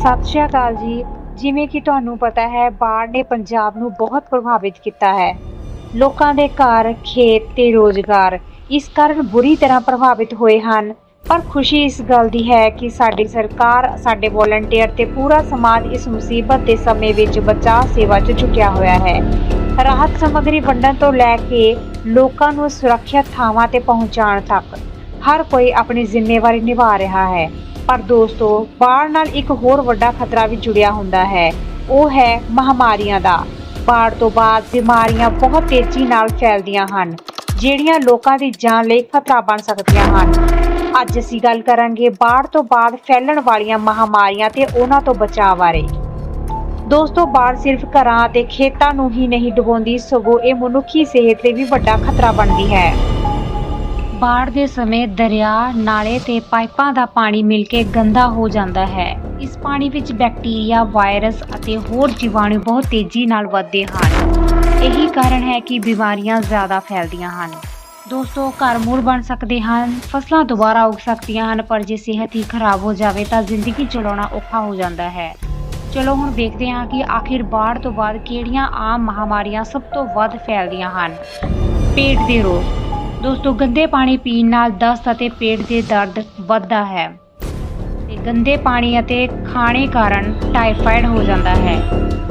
ਸਤਿ ਸ਼੍ਰੀ ਅਕਾਲ ਜੀ। ਜਿਵੇਂ ਕਿ ਤੁਹਾਨੂੰ ਪਤਾ ਹੈ, ਬਾੜ ਨੇ ਪੰਜਾਬ ਨੂੰ ਬਹੁਤ ਪ੍ਰਭਾਵਿਤ ਕੀਤਾ ਹੈ। ਲੋਕਾਂ ਦੇ ਘਰ, ਖੇਤ ਤੇ ਰੋਜ਼ਗਾਰ ਇਸ ਕਾਰਨ ਬੁਰੀ ਤਰ੍ਹਾਂ ਪ੍ਰਭਾਵਿਤ ਹੋਏ ਹਨ। ਪਰ ਖੁਸ਼ੀ ਇਸ ਗੱਲ ਦੀ ਹੈ ਕਿ ਸਾਡੀ ਸਰਕਾਰ, ਸਾਡੇ ਵੋਲੰਟੀਅਰ ਤੇ ਪੂਰਾ ਸਮਾਜ ਇਸ ਮੁਸੀਬਤ ਦੇ ਸਮੇਂ ਵਿੱਚ ਬਚਾਅ ਸੇਵਾ 'ਚ ਝੁਕਿਆ ਹੋਇਆ ਹੈ। ਰਾਹਤ ਸਮੱਗਰੀ ਵੰਡਣ ਤੋਂ ਲੈ ਕੇ ਲੋਕਾਂ ਨੂੰ ਸੁਰੱਖਿਅਤ ਥਾਵਾਂ ਤੇ ਪਹੁੰਚਾਉਣ ਤੱਕ ਹਰ ਕੋਈ ਆਪਣੀ ਜ਼ਿੰਮੇਵਾਰੀ ਨਿਭਾ ਰਿਹਾ ਹੈ। ਪਰ ਦੋਸਤੋ, ਬਾੜ ਨਾਲ ਇੱਕ ਹੋਰ ਵੱਡਾ ਖਤਰਾ ਵੀ ਜੁੜਿਆ ਹੁੰਦਾ ਹੈ। ਉਹ ਹੈ ਮਹਾਮਾਰੀਆਂ ਦਾ। ਬਾੜ ਤੋਂ ਬਾਅਦ ਬਿਮਾਰੀਆਂ ਬਹੁਤ ਤੇਜ਼ੀ ਨਾਲ ਫੈਲਦੀਆਂ ਹਨ, ਜਿਹੜੀਆਂ ਲੋਕਾਂ ਦੀ ਜਾਨ ਲਈ ਖਤਰਾ ਬਣ ਸਕਦੀਆਂ ਹਨ। ਅੱਜ ਅਸੀਂ ਗੱਲ ਕਰਾਂਗੇ ਬਾੜ ਤੋਂ ਬਾਅਦ ਫੈਲਣ ਵਾਲੀਆਂ ਮਹਾਮਾਰੀਆਂ ਤੇ ਉਹਨਾਂ ਤੋਂ ਬਚਾਅ ਬਾਰੇ। ਦੋਸਤੋ, ਬਾੜ ਸਿਰਫ ਘਰਾਂ ਅਤੇ ਖੇਤਾਂ ਨੂੰ ਹੀ ਨਹੀਂ ਡੁਬੋਂਦੀ, ਸਗੋਂ ਇਹ ਮਨੁੱਖੀ ਸਿਹਤ ਲਈ ਵੀ ਵੱਡਾ ਖਤਰਾ ਬਣਦੀ ਹੈ। ਬਾੜ ਦੇ ਸਮੇਂ ਦਰਿਆ, ਨਾਲੇ ਤੇ ਪਾਈਪਾਂ ਦਾ ਪਾਣੀ ਮਿਲ ਕੇ ਗੰਦਾ ਹੋ ਜਾਂਦਾ ਹੈ। ਇਸ ਪਾਣੀ ਵਿੱਚ ਬੈਕਟੀਰੀਆ, ਵਾਇਰਸ ਅਤੇ ਹੋਰ ਜੀਵਾਣੂ ਬਹੁਤ ਤੇਜ਼ੀ ਨਾਲ ਵੱਧਦੇ ਹਨ। ਇਹੀ ਕਾਰਨ ਹੈ ਕਿ ਬਿਮਾਰੀਆਂ ਜ਼ਿਆਦਾ ਫੈਲਦੀਆਂ ਹਨ। ਦੋਸਤੋ ਘਰ ਮੁੜ ਬਣ ਸਕਦੇ ਹਨ, ਫਸਲਾਂ ਦੁਬਾਰਾ ਉੱਗ ਸਕਦੀਆਂ ਹਨ ਪਰ ਜੇ ਸਿਹਤ ਹੀ ਖਰਾਬ ਹੋ ਜਾਵੇ ਤਾਂ ਜ਼ਿੰਦਗੀ ਚਲਾਉਣਾ ਔਖਾ ਹੋ ਜਾਂਦਾ ਹੈ। ਚਲੋ ਹੁਣ ਦੇਖਦੇ ਹਾਂ ਕਿ ਆਖਿਰ ਬਾੜ ਤੋਂ ਬਾਅਦ ਕਿਹੜੀਆਂ ਆਮ ਮਹਾਮਾਰੀਆਂ ਸਭ ਤੋਂ ਵੱਧ ਫੈਲਦੀਆਂ ਹਨ। ਪੇਟ ਦੇ ਰੋਗ ਦੋਸਤੋ, ਗੰਦੇ ਪਾਣੀ ਪੀਣ ਨਾਲ ਦਸਤ ਅਤੇ ਪੇਟ ਦੇ ਦਰਦ ਵੱਧਦਾ ਹੈ ਤੇ ਗੰਦੇ ਪਾਣੀ ਅਤੇ ਖਾਣੇ ਕਾਰਨ ਟਾਈਫਾਇਡ ਹੋ ਜਾਂਦਾ ਹੈ।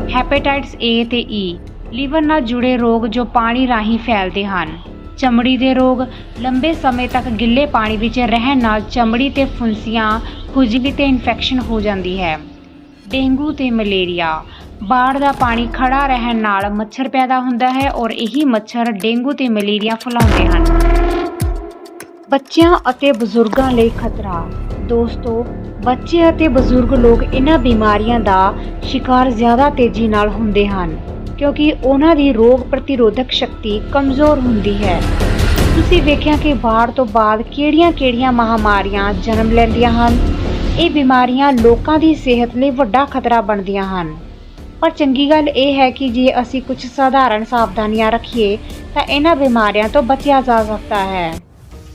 ਹੈਪੇਟਾਈਟਸ ਏ ਤੇ ਈ ਲੀਵਰ ਨਾਲ ਜੁੜੇ ਰੋਗ ਜੋ ਪਾਣੀ ਰਾਹੀਂ ਫੈਲਦੇ ਹਨ। ਚਮੜੀ ਦੇ ਰੋਗ, ਲੰਬੇ ਸਮੇਂ ਤੱਕ ਗਿੱਲੇ ਪਾਣੀ ਵਿੱਚ ਰਹਿਣ ਨਾਲ ਚਮੜੀ ਤੇ ਫੁੰਸੀਆਂ, ਖੁਜਲੀ ਤੇ ਇਨਫੈਕਸ਼ਨ ਹੋ ਜਾਂਦੀ ਹੈ। ਡੇਂਗੂ ਤੇ ਮਲੇਰੀਆ ਬਾੜ ਦਾ ਪਾਣੀ ਖੜਾ ਰਹਿਣ ਨਾਲ ਮੱਛਰ ਪੈਦਾ ਹੁੰਦਾ ਹੈ ਔਰ ਇਹੀ ਮੱਛਰ ਡੇਂਗੂ ਤੇ ਮਲੇਰੀਆ ਫੈਲਾਉਂਦੇ ਹਨ। ਬੱਚਿਆਂ ਅਤੇ ਬਜ਼ੁਰਗਾਂ ਲਈ ਖਤਰਾ। ਦੋਸਤੋ, ਬੱਚੇ ਅਤੇ ਬਜ਼ੁਰਗ ਲੋਕ ਇਹਨਾਂ ਬਿਮਾਰੀਆਂ ਦਾ ਸ਼ਿਕਾਰ ਜ਼ਿਆਦਾ ਤੇਜ਼ੀ ਨਾਲ ਹੁੰਦੇ ਹਨ, ਕਿਉਂਕਿ ਉਹਨਾਂ ਦੀ ਰੋਗ ਪ੍ਰਤੀਰੋਧਕ ਸ਼ਕਤੀ ਕਮਜ਼ੋਰ ਹੁੰਦੀ ਹੈ। ਤੁਸੀਂ ਵੇਖਿਆ ਕਿ ਬਾੜ ਤੋਂ ਬਾਅਦ ਕਿਹੜੀਆਂ-ਕਿਹੜੀਆਂ ਮਹਾਮਾਰੀਆਂ ਜਨਮ ਲੈਂਦੀਆਂ ਹਨ? ਇਹ ਬਿਮਾਰੀਆਂ ਲੋਕਾਂ ਦੀ ਸਿਹਤ ਲਈ ਵੱਡਾ ਖਤਰਾ ਬਣਦੀਆਂ ਹਨ। ਪਰ ਚੰਗੀ ਗੱਲ ਇਹ ਹੈ ਕਿ ਜੇ ਅਸੀਂ ਕੁਝ ਸਧਾਰਨ ਸਾਵਧਾਨੀਆਂ ਰੱਖੀਏ, ਤਾਂ ਇਹਨਾਂ ਬਿਮਾਰੀਆਂ ਤੋਂ ਬਚਿਆ ਜਾ ਸਕਦਾ ਹੈ।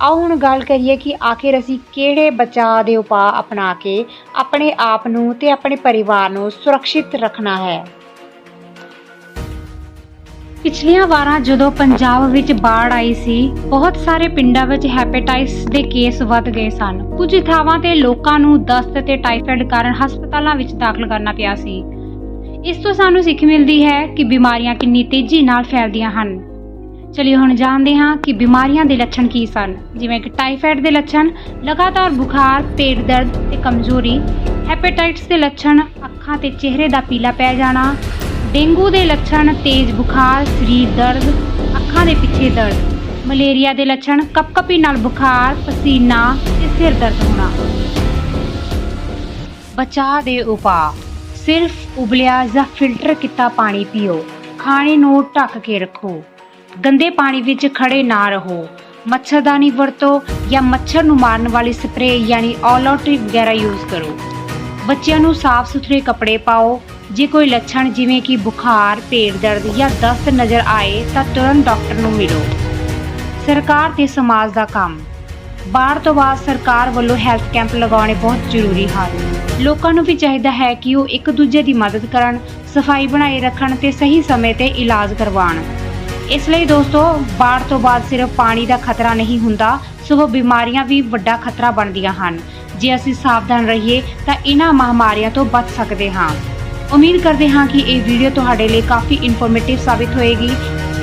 ਆਓ ਹੁਣ ਗੱਲ ਕਰੀਏ ਕਿ ਆਖਿਰ ਅਸੀਂ ਕਿਹੜੇ ਬਚਾਅ ਦੇ ਉਪਾਅ ਅਪਣਾ ਕੇ ਆਪਣੇ ਆਪ ਨੂੰ ਤੇ ਆਪਣੇ ਪਰਿਵਾਰ ਨੂੰ ਸੁਰੱਖਿਅਤ ਰੱਖਣਾ ਹੈ। ਪਿਛਲੀਆਂ ਵਾਰਾਂ ਜਦੋਂ ਪੰਜਾਬ ਵਿੱਚ ਬਾੜ ਆਈ ਸੀ, ਬਹੁਤ ਸਾਰੇ ਪਿੰਡਾਂ ਵਿੱਚ ਹੈਪੇਟਾਈਟਸ ਦੇ ਕੇਸ ਵੱਧ ਗਏ ਸਨ। ਕੁਝ ਥਾਵਾਂ ਤੇ ਲੋਕਾਂ ਨੂੰ ਦਸਤ ਤੇ ਟਾਈਫਾਇਡ ਕਾਰਨ ਹਸਪਤਾਲਾਂ ਵਿੱਚ ਦਾਖਲ ਕਰਨਾ ਪਿਆ ਸੀ। ਇਸ ਤੋਂ ਸਾਨੂੰ ਸਿੱਖ ਮਿਲਦੀ ਹੈ ਕਿ ਬਿਮਾਰੀਆਂ ਕਿੰਨੀ ਤੇਜ਼ੀ ਨਾਲ ਫੈਲਦੀਆਂ ਹਨ। ਚਲਿਏ ਹੁਣ ਜਾਣਦੇ ਹਾਂ ਕਿ ਬਿਮਾਰੀਆਂ ਦੇ ਲੱਛਣ ਕੀ ਸਨ। ਜਿਵੇਂ ਕਿ ਟਾਈਫਾਇਡ ਦੇ ਲੱਛਣ, ਲਗਾਤਾਰ ਬੁਖਾਰ, ਪੇਟ ਦਰਦ ਤੇ ਕਮਜ਼ੋਰੀ, ਹੈਪੇਟਾਈਟਸ ਦੇ ਲੱਛਣ, ਅੱਖਾਂ ਤੇ ਚਿਹਰੇ ਦਾ ਪੀਲਾ ਪੈ ਜਾਣਾ, ਡੇਂਗੂ ਦੇ ਲੱਛਣ, ਤੇਜ਼ ਬੁਖਾਰ, ਸਰੀਰ ਦਰਦ, ਅੱਖਾਂ ਦੇ ਪਿੱਛੇ ਦਰਦ, ਮਲੇਰੀਆ ਦੇ ਲੱਛਣ, ਕਪਕਪੀ ਨਾਲ ਬੁਖਾਰ, ਪਸੀਨਾ ਤੇ ਸਿਰ ਦਰਦ ਹੋਣਾ। ਬਚਾਅ ਦੇ ਉਪਾਅ। ਸਿਰਫ ਉਬਲਿਆ ਜਾਂ ਫਿਲਟਰ ਕੀਤਾ ਪਾਣੀ ਪੀਓ। ਖਾਣੇ ਨੂੰ ਢੱਕ ਕੇ ਰੱਖੋ। ਗੰਦੇ ਪਾਣੀ ਵਿੱਚ ਖੜੇ ਨਾ ਰਹੋ। ਮੱਛਰਦਾਨੀ ਵਰਤੋ ਜਾਂ ਮੱਛਰ ਨੂੰ ਮਾਰਨ ਵਾਲੀ ਸਪਰੇਅ ਯਾਨੀ ਆਲ ਵਗੈਰਾ ਯੂਜ਼ ਕਰੋ। ਬੱਚਿਆਂ ਨੂੰ ਸਾਫ਼ ਸੁਥਰੇ ਕੱਪੜੇ ਪਾਓ। ਜੇ ਕੋਈ ਲੱਛਣ ਜਿਵੇਂ ਕਿ ਬੁਖਾਰ, ਪੇਟ ਦਰਦ ਜਾਂ ਦਸਤ ਨਜ਼ਰ ਆਏ ਤਾਂ ਤੁਰੰਤ ਡਾਕਟਰ ਨੂੰ ਮਿਲੋ। ਸਰਕਾਰ ਤੇ ਸਮਾਜ ਦਾ ਕੰਮ। ਬਾਹਰ ਤੋਂ ਬਾਅਦ ਸਰਕਾਰ ਵੱਲੋਂ ਹੈਲਥ ਕੈਂਪ ਲਗਾਉਣੇ ਬਹੁਤ ਜ਼ਰੂਰੀ ਹਨ। ਲੋਕਾਂ ਨੂੰ ਵੀ ਚਾਹੀਦਾ ਹੈ ਕਿ ਉਹ ਇੱਕ ਦੂਜੇ ਦੀ ਮਦਦ ਕਰਨ, ਸਫ਼ਾਈ ਬਣਾਈ ਰੱਖਣ ਤੇ ਸਹੀ ਸਮੇਂ ਤੇ ਇਲਾਜ ਕਰਵਾਉਣ। ਇਸ ਲਈ ਦੋਸਤੋ, ਬਾੜ ਤੋਂ ਬਾਅਦ ਸਿਰਫ ਪਾਣੀ ਦਾ ਖਤਰਾ ਨਹੀਂ ਹੁੰਦਾ, ਸਗੋਂ ਬਿਮਾਰੀਆਂ ਵੀ ਵੱਡਾ ਖਤਰਾ ਬਣਦੀਆਂ ਹਨ। ਜੇ ਅਸੀਂ ਸਾਵਧਾਨ ਰਹੀਏ, ਤਾਂ ਇਹਨਾਂ ਮਹਾਮਾਰੀਆਂ ਤੋਂ ਬਚ ਸਕਦੇ ਹਾਂ। ਉਮੀਦ ਕਰਦੇ ਹਾਂ ਕਿ ਇਹ ਵੀਡੀਓ ਤੁਹਾਡੇ ਲਈ ਕਾਫੀ ਇਨਫੋਰਮੇਟਿਵ ਸਾਬਿਤ ਹੋਏਗੀ।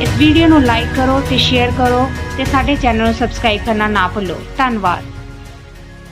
ਇਸ ਵੀਡੀਓ ਨੂੰ ਲਾਈਕ ਕਰੋ ਤੇ ਸ਼ੇਅਰ ਕਰੋ ਤੇ ਸਾਡੇ ਚੈਨਲ ਨੂੰ ਸਬਸਕ੍ਰਾਈਬ ਕਰਨਾ ਨਾ ਭੁੱਲੋ। ਧੰਨਵਾਦ।